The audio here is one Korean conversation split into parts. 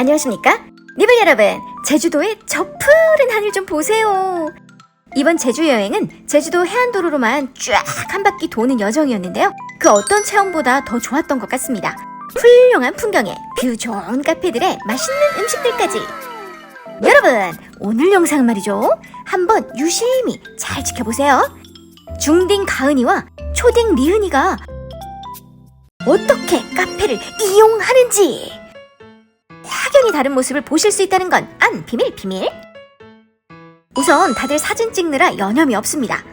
안녕하십니까? 니블 여러분, 제주도의 저 푸른 하늘 좀 보세요. 이번 제주 여행은 제주도 해안도로로만 쫙 한 바퀴 도는 여정이었는데요. 그 어떤 체험보다 더 좋았던 것 같습니다. 훌륭한 풍경에 뷰 좋은 카페들의 맛있는 음식들까지. 여러분, 오늘 영상 말이죠. 한번 유심히 잘 지켜보세요. 중딩 가은이와 초딩 리은이가 어떻게 카페를 이용하는지 확연히 다른 모습을 보실 수 있다는 건 안 비밀 비밀. 우선 다들 사진 찍느라 여념이 없습니다.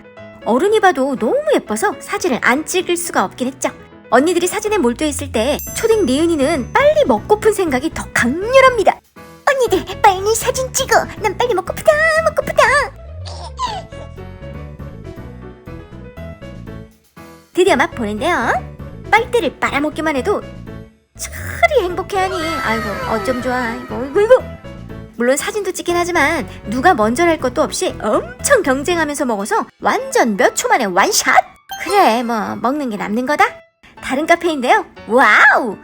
어른이 봐도 너무 예뻐서 사진을 안 찍을 수가 없긴 했죠. 언니들이 사진에 몰두해 있을 때 초딩 리은이는 빨리 먹고픈 생각이 더 강렬합니다. 언니들 빨리 사진 찍어. 난 빨리 먹고프다 먹고프다. 드디어 맛 보는데요. 빨대를 빨아먹기만 해도 차라리 행복해하니. 아이고 어쩜 좋아. 이거 이거 물론 사진도 찍긴 하지만 누가 먼저랄 것도 없이 엄청 경쟁하면서 먹어서 완전 몇 초 만에 완샷! 그래 뭐 먹는 게 남는 거다. 다른 카페인데요. 와우!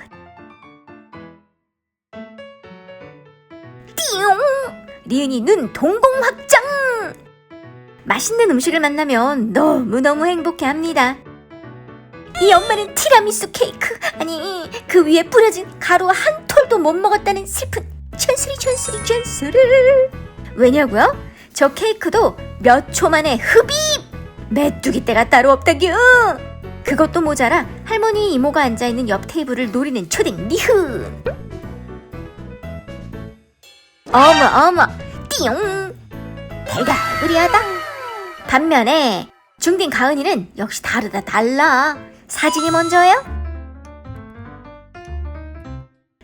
띠용! 리은이 눈 동공 확장! 맛있는 음식을 만나면 너무너무 행복해 합니다 이 엄마는 티라미수 케이크 아니 그 위에 뿌려진 가루 한 톨도 못 먹었다는 슬픈 천수리 천수리 천수를 왜냐고요? 저 케이크도 몇 초 만에 흡입! 메뚜기 때가 따로 없다규 그것도 모자라 할머니 이모가 앉아있는 옆 테이블을 노리는 초딩 리흐. 어머 어머 띠용. 달달구리하다. 반면에 중딩 가은이는 역시 다르다 달라 사진이 먼저예요?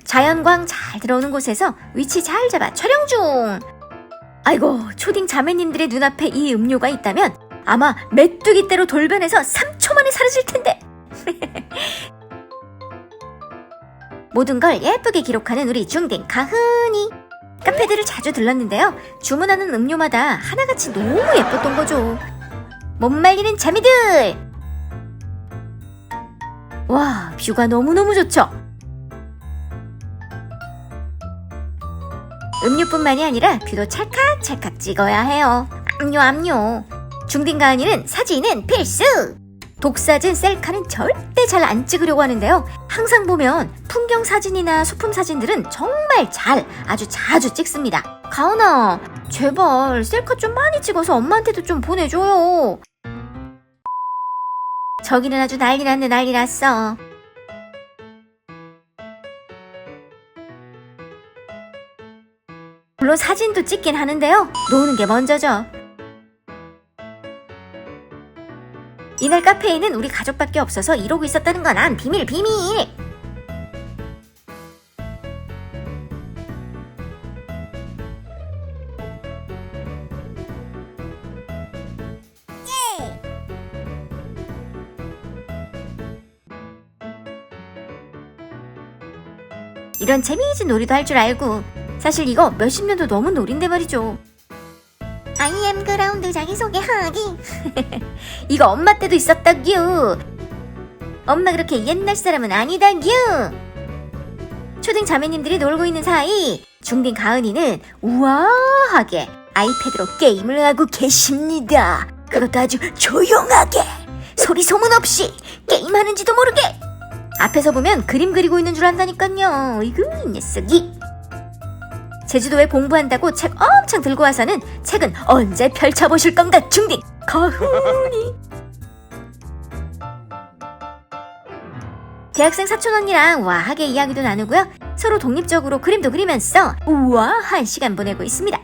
자연광 잘 들어오는 곳에서 위치 잘 잡아 촬영 중. 아이고 초딩 자매님들의 눈앞에 이 음료가 있다면 아마 메뚜기대로 돌변해서 3초 만에 사라질 텐데. 모든 걸 예쁘게 기록하는 우리 중딩 가은이. 카페들을 자주 들렀는데요. 주문하는 음료마다 하나같이 너무 예뻤던 거죠. 못 말리는 자매들. 와, 뷰가 너무너무 좋죠? 음료뿐만이 아니라 뷰도 찰칵찰칵 찍어야 해요. 압류, 압류. 중딩 가은이는 사진은 필수! 독사진, 셀카는 절대 잘 안 찍으려고 하는데요. 항상 보면 풍경 사진이나 소품 사진들은 정말 잘, 아주 자주 찍습니다. 가은아, 제발 셀카 좀 많이 찍어서 엄마한테도 좀 보내줘요. 저기는 아주 난리 났네 난리 났어. 물론 사진도 찍긴 하는데요. 노는 게 먼저죠. 이날 카페에는 우리 가족밖에 없어서 이러고 있었다는 건 안 비밀 비밀. 이런 재미있는 놀이도 할 줄 알고 사실 이거 몇십 년도 넘은 놀인데 말이죠. 아이엠 그라운드 자기소개하기. 이거 엄마 때도 있었다규 엄마 그렇게 옛날 사람은 아니다규 초딩 자매님들이 놀고 있는 사이 중딩 가은이는 우아하게 아이패드로 게임을 하고 계십니다. 그것도 아주 조용하게. 소리 소문 없이 게임하는지도 모르게 앞에서 보면 그림 그리고 있는 줄 안다니깐요. 이구 이 녀석이. 제주도에 공부한다고 책 엄청 들고 와서는 책은 언제 펼쳐보실 건가 중딩. 가훈이. 대학생 사촌 언니랑 와하게 이야기도 나누고요. 서로 독립적으로 그림도 그리면서 우아한 시간 보내고 있습니다.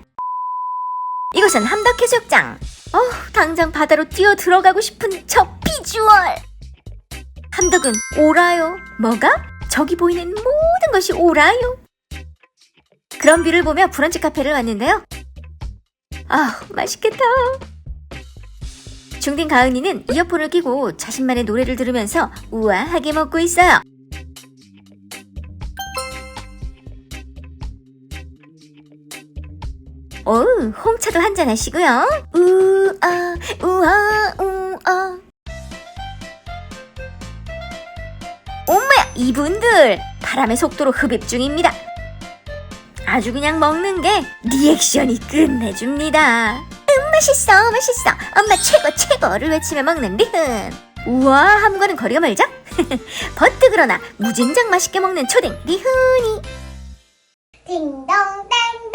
이곳은 함덕해수욕장. 어 당장 바다로 뛰어 들어가고 싶은 저 비주얼 함덕은 오라요 뭐가? 저기 보이는 모든 것이 오라요 그런 뷰를 보며 브런치 카페를 왔는데요. 아, 맛있겠다. 중딩 가은이는 이어폰을 끼고 자신만의 노래를 들으면서 우아하게 먹고 있어요. 오, 홍차도 한잔 하시고요. 우아, 우아, 우아. 이분들 바람의 속도로 흡입 중입니다. 아주 그냥 먹는 게 리액션이 끝내줍니다. 음, 맛있어, 맛있어. 엄마 최고, 최고를 외치며 먹는 리흔. 우와, 함과는 거리가 멀죠? 버트 그러나 무진장 맛있게 먹는 초딩 리흔이. 딩동댕동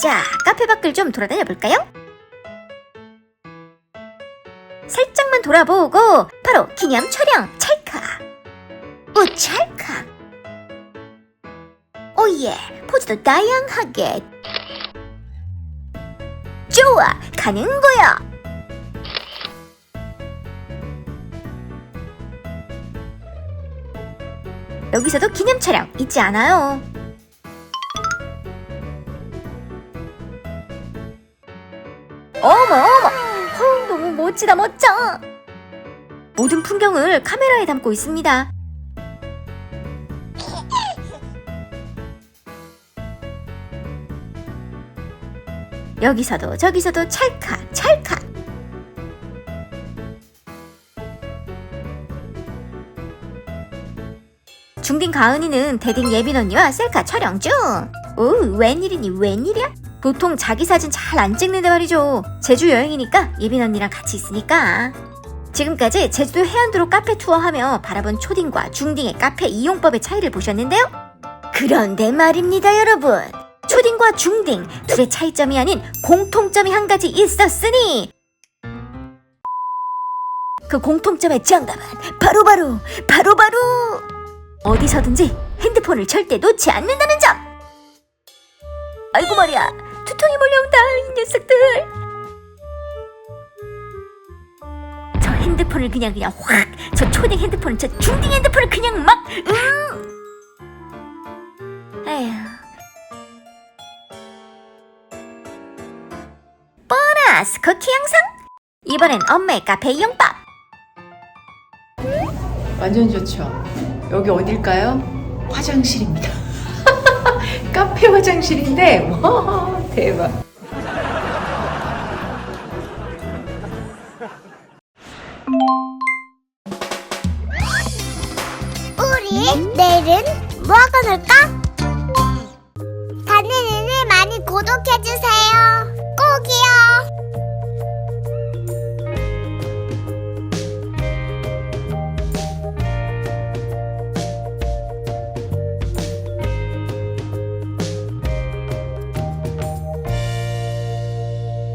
자, 카페 밖을 좀 돌아다녀 볼까요? 살짝만 돌아보고 바로 기념 촬영 찰 찰칵. 오예, 포즈도 다양하게. 좋아, 가는 거야. 여기서도 기념 촬영 잊지 않아요. 어머 어머 어, 너무 멋지다 멋져 모든 풍경을 카메라에 담고 있습니다 여기서도 저기서도 찰칵 찰칵 중딩 가은이는 대딩 예빈 언니와 셀카 촬영 중. 오, 웬일이니 웬일이야? 보통 자기 사진 잘 안 찍는데 말이죠. 제주 여행이니까 예빈 언니랑 같이 있으니까. 지금까지 제주도 해안도로 카페 투어하며 바라본 초딩과 중딩의 카페 이용법의 차이를 보셨는데요. 그런데 말입니다, 여러분. 초딩과 중딩 둘의 차이점이 아닌 공통점이 한 가지 있었으니 그 공통점의 정답은 바로 바로 바로 바로 어디서든지 핸드폰을 절대 놓지 않는다는 점. 아이고 말이야, 두통이 몰려온다 이 녀석들. 저 핸드폰을 그냥 그냥 확, 저 초딩 핸드폰을 저 중딩 핸드폰을 그냥 막, 음. 에휴. 보너스 쿠키 영상. 이번엔 엄마의 카페 이용법. 완전 좋죠. 여기 어딜까요? 화장실입니다. 카페 화장실인데 와 대박.